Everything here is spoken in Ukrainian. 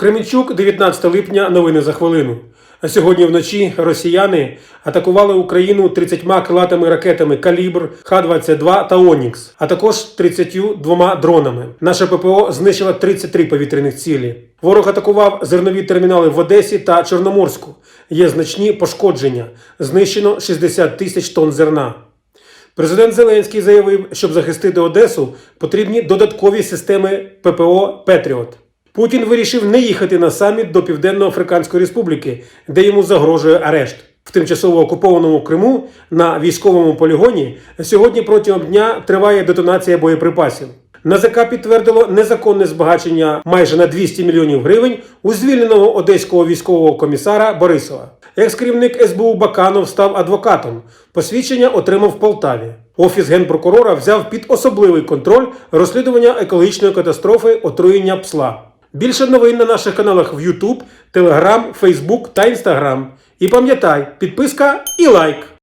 Кременчук, 19 липня, новини за хвилину. А сьогодні вночі росіяни атакували Україну 30 крилатими ракетами Калібр, Х-22 та Онікс, а також 32 дронами. Наше ППО знищило 33 повітряних цілі. Ворог атакував зернові термінали в Одесі та Чорноморську. Є значні пошкодження. Знищено 60 тисяч тонн зерна. Президент Зеленський заявив, щоб захистити Одесу, потрібні додаткові системи ППО Петріот. Путін вирішив не їхати на саміт до Південно-Африканської Республіки, де йому загрожує арешт. В тимчасово окупованому Криму на військовому полігоні сьогодні протягом дня триває детонація боєприпасів. НАЗК підтвердило незаконне збагачення майже на 200 мільйонів гривень у звільненого одеського військового комісара Борисова. Екс-керівник СБУ Баканов став адвокатом. Посвідчення отримав в Полтаві. Офіс генпрокурора взяв під особливий контроль розслідування екологічної катастрофи отруєння псла. Більше новин на наших каналах в YouTube, Telegram, Facebook та Instagram. І пам'ятай, підписка і лайк.